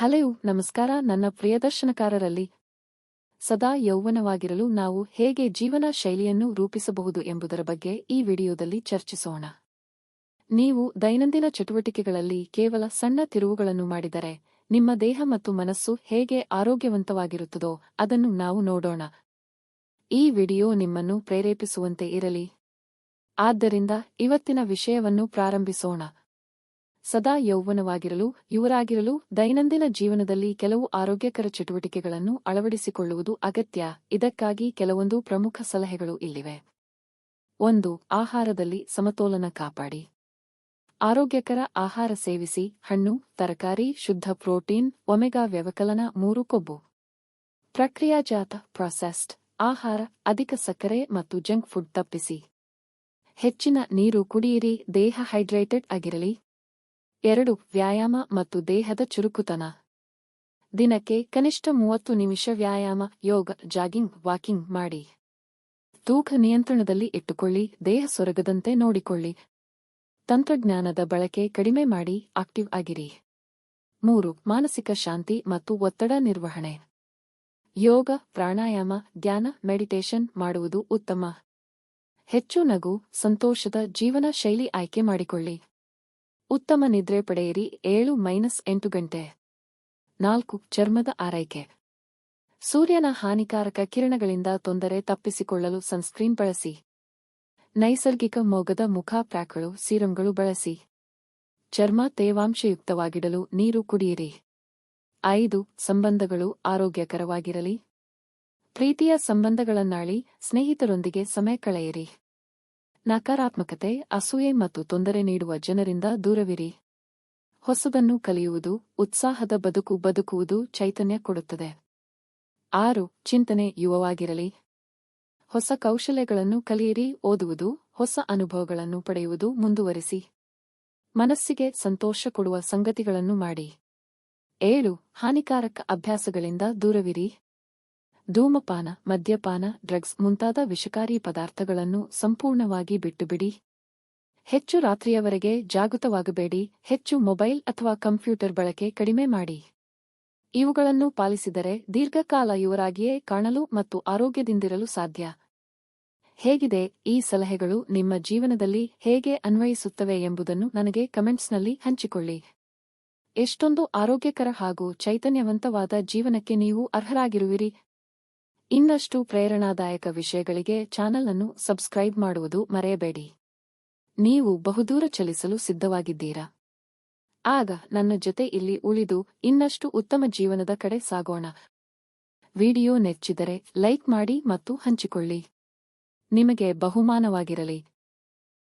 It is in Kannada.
ಹಲೋ, ನಮಸ್ಕಾರ. ನನ್ನ ಪ್ರಿಯದರ್ಶನಕಾರರಲ್ಲಿ ಸದಾ ಯೌವನವಾಗಿರಲು ನಾವು ಹೇಗೆ ಜೀವನ ಶೈಲಿಯನ್ನು ರೂಪಿಸಬಹುದು ಎಂಬುದರ ಬಗ್ಗೆ ಈ ವಿಡಿಯೋದಲ್ಲಿ ಚರ್ಚಿಸೋಣ. ನೀವು ದೈನಂದಿನ ಚಟುವಟಿಕೆಗಳಲ್ಲಿ ಕೇವಲ ಸಣ್ಣ ತಿರುವುಗಳನ್ನು ಮಾಡಿದರೆ ನಿಮ್ಮ ದೇಹ ಮತ್ತು ಮನಸ್ಸು ಹೇಗೆ ಆರೋಗ್ಯವಂತವಾಗಿರುತ್ತದೋ ಅದನ್ನು ನಾವು ನೋಡೋಣ. ಈ ವಿಡಿಯೋ ನಿಮ್ಮನ್ನು ಪ್ರೇರೇಪಿಸುವಂತೆ ಇರಲಿ. ಆದ್ದರಿಂದ ಇವತ್ತಿನ ವಿಷಯವನ್ನು ಪ್ರಾರಂಭಿಸೋಣ. ಸದಾ ಯೌವನವಾಗಿರಲು, ಯುವರಾಗಿರಲು, ದೈನಂದಿನ ಜೀವನದಲ್ಲಿ ಕೆಲವು ಆರೋಗ್ಯಕರ ಚಟುವಟಿಕೆಗಳನ್ನು ಅಳವಡಿಸಿಕೊಳ್ಳುವುದು ಅಗತ್ಯ. ಇದಕ್ಕಾಗಿ ಕೆಲವೊಂದು ಪ್ರಮುಖ ಸಲಹೆಗಳು ಇಲ್ಲಿವೆ. ಒಂದು, ಆಹಾರದಲ್ಲಿ ಸಮತೋಲನ ಕಾಪಾಡಿ. ಆರೋಗ್ಯಕರ ಆಹಾರ ಸೇವಿಸಿ, ಹಣ್ಣು, ತರಕಾರಿ, ಶುದ್ಧ ಪ್ರೋಟೀನ್, ಒಮೆಗಾ ವ್ಯವಕಲನ ಮೂರು ಕೊಬ್ಬು. ಪ್ರಕ್ರಿಯಾಜಾತ, ಪ್ರಾಸೆಸ್ಡ್ ಆಹಾರ, ಅಧಿಕ ಸಕ್ಕರೆ ಮತ್ತು ಜಂಕ್ ಫುಡ್ ತಪ್ಪಿಸಿ. ಹೆಚ್ಚಿನ ನೀರು ಕುಡಿಯಿರಿ, ದೇಹ ಹೈಡ್ರೇಟೆಡ್ ಆಗಿರಲಿ. ಎರಡು, ವ್ಯಾಯಾಮ ಮತ್ತು ದೇಹದ ಚುರುಕುತನ. ದಿನಕ್ಕೆ ಕನಿಷ್ಠ ಮೂವತ್ತು ನಿಮಿಷ ವ್ಯಾಯಾಮ, ಯೋಗ, ಜಾಗಿಂಗ್, ವಾಕಿಂಗ್ ಮಾಡಿ. ತೂಕ ನಿಯಂತ್ರಣದಲ್ಲಿ ಇಟ್ಟುಕೊಳ್ಳಿ, ದೇಹ ಸೊರಗದಂತೆ ನೋಡಿಕೊಳ್ಳಿ. ತಂತ್ರಜ್ಞಾನದ ಬಳಕೆ ಕಡಿಮೆ ಮಾಡಿ, ಆಕ್ಟಿವ್ ಆಗಿರಿ. ಮೂರು, ಮಾನಸಿಕ ಶಾಂತಿ ಮತ್ತು ಒತ್ತಡ ನಿರ್ವಹಣೆ. ಯೋಗ, ಪ್ರಾಣಾಯಾಮ, ಧ್ಯಾನ, ಮೆಡಿಟೇಷನ್ ಮಾಡುವುದು ಉತ್ತಮ. ಹೆಚ್ಚು ನಗು, ಸಂತೋಷದ ಜೀವನ ಶೈಲಿ ಆಯ್ಕೆ ಮಾಡಿಕೊಳ್ಳಿ. ಉತ್ತಮ ನಿದ್ರೆ ಪಡೆಯಿರಿ. ಏಳು ಮೈನಸ್ ಎಂಟು ಗಂಟೆ. ನಾಲ್ಕು, ಚರ್ಮದ ಆರೈಕೆ. ಸೂರ್ಯನ ಹಾನಿಕಾರಕ ಕಿರಣಗಳಿಂದ ತೊಂದರೆ ತಪ್ಪಿಸಿಕೊಳ್ಳಲು ಸನ್ಸ್ಕ್ರೀನ್ ಬಳಸಿ. ನೈಸರ್ಗಿಕ ಮೋಗದ ಮುಖ ಪ್ಯಾಕ್ಗಳು ಸೀರಂಗಳು ಬಳಸಿ. ಚರ್ಮ ತೇವಾಂಶಯುಕ್ತವಾಗಿಡಲು ನೀರು ಕುಡಿಯಿರಿ. ಐದು, ಸಂಬಂಧಗಳು ಆರೋಗ್ಯಕರವಾಗಿರಲಿ. ಪ್ರೀತಿಯ ಸಂಬಂಧಗಳನ್ನಾಳಿ, ಸ್ನೇಹಿತರೊಂದಿಗೆ ಸಮಯ ಕಳೆಯಿರಿ. ನಕಾರಾತ್ಮಕತೆ ಅಸೂಯೆ ಮತ್ತು ತೊಂದರೆ ನೀಡುವ ಜನರಿಂದ ದೂರವಿರಿ. ಹೊಸದನ್ನು ಕಲಿಯುವುದು, ಉತ್ಸಾಹದ ಬದುಕು ಬದುಕುವುದು ಚೈತನ್ಯ ಕೊಡುತ್ತದೆ. ಆರು, ಚಿಂತನೆ ಯುವವಾಗಿರಲಿ. ಹೊಸ ಕೌಶಲ್ಯಗಳನ್ನು ಕಲಿಯಿರಿ, ಓದುವುದು, ಹೊಸ ಅನುಭವಗಳನ್ನು ಪಡೆಯುವುದು ಮುಂದುವರಿಸಿ. ಮನಸ್ಸಿಗೆ ಸಂತೋಷ ಕೊಡುವ ಸಂಗತಿಗಳನ್ನು ಮಾಡಿ. ಏಳು, ಹಾನಿಕಾರಕ ಅಭ್ಯಾಸಗಳಿಂದ ದೂರವಿರಿ. ಧೂಮಪಾನ, ಮದ್ಯಪಾನ, ಡ್ರಗ್ಸ್ ಮುಂತಾದ ವಿಷಕಾರಿ ಪದಾರ್ಥಗಳನ್ನು ಸಂಪೂರ್ಣವಾಗಿ ಬಿಟ್ಟುಬಿಡಿ. ಹೆಚ್ಚು ರಾತ್ರಿಯವರೆಗೆ ಜಾಗೃತವಾಗಬೇಡಿ. ಹೆಚ್ಚು ಮೊಬೈಲ್ ಅಥವಾ ಕಂಪ್ಯೂಟರ್ ಬಳಕೆ ಕಡಿಮೆ ಮಾಡಿ. ಇವುಗಳನ್ನು ಪಾಲಿಸಿದರೆ ದೀರ್ಘಕಾಲ ಇವರಾಗಿಯೇ ಕಾಣಲು ಮತ್ತು ಆರೋಗ್ಯದಿಂದಿರಲು ಸಾಧ್ಯ. ಹೇಗಿದೆ ಈ ಸಲಹೆಗಳು ನಿಮ್ಮ ಜೀವನದಲ್ಲಿ ಹೇಗೆ ಅನ್ವಯಿಸುತ್ತವೆ ಎಂಬುದನ್ನು ನನಗೆ ಕಮೆಂಟ್ಸ್ನಲ್ಲಿ ಹಂಚಿಕೊಳ್ಳಿ. ಎಷ್ಟೊಂದು ಆರೋಗ್ಯಕರ ಹಾಗೂ ಚೈತನ್ಯವಂತವಾದ ಜೀವನಕ್ಕೆ ನೀವು ಅರ್ಹರಾಗಿರುವಿರಿ. ಇನ್ನಷ್ಟು ಪ್ರೇರಣಾದಾಯಕ ವಿಷಯಗಳಿಗೆ ಚಾನಲ್ ಅನ್ನು ಸಬ್ಸ್ಕ್ರೈಬ್ ಮಾಡುವುದು ಮರೆಯಬೇಡಿ. ನೀವು ಬಹುದೂರ ಚಲಿಸಲು ಸಿದ್ಧವಾಗಿದ್ದೀರಾ? ಆಗ ನನ್ನ ಜೊತೆ ಇಲ್ಲಿ ಉಳಿದು ಇನ್ನಷ್ಟು ಉತ್ತಮ ಜೀವನದ ಕಡೆ ಸಾಗೋಣ. ವಿಡಿಯೋ ನೆಚ್ಚಿದರೆ ಲೈಕ್ ಮಾಡಿ ಮತ್ತು ಹಂಚಿಕೊಳ್ಳಿ. ನಿಮಗೆ ಬಹುಮಾನವಾಗಿರಲಿ.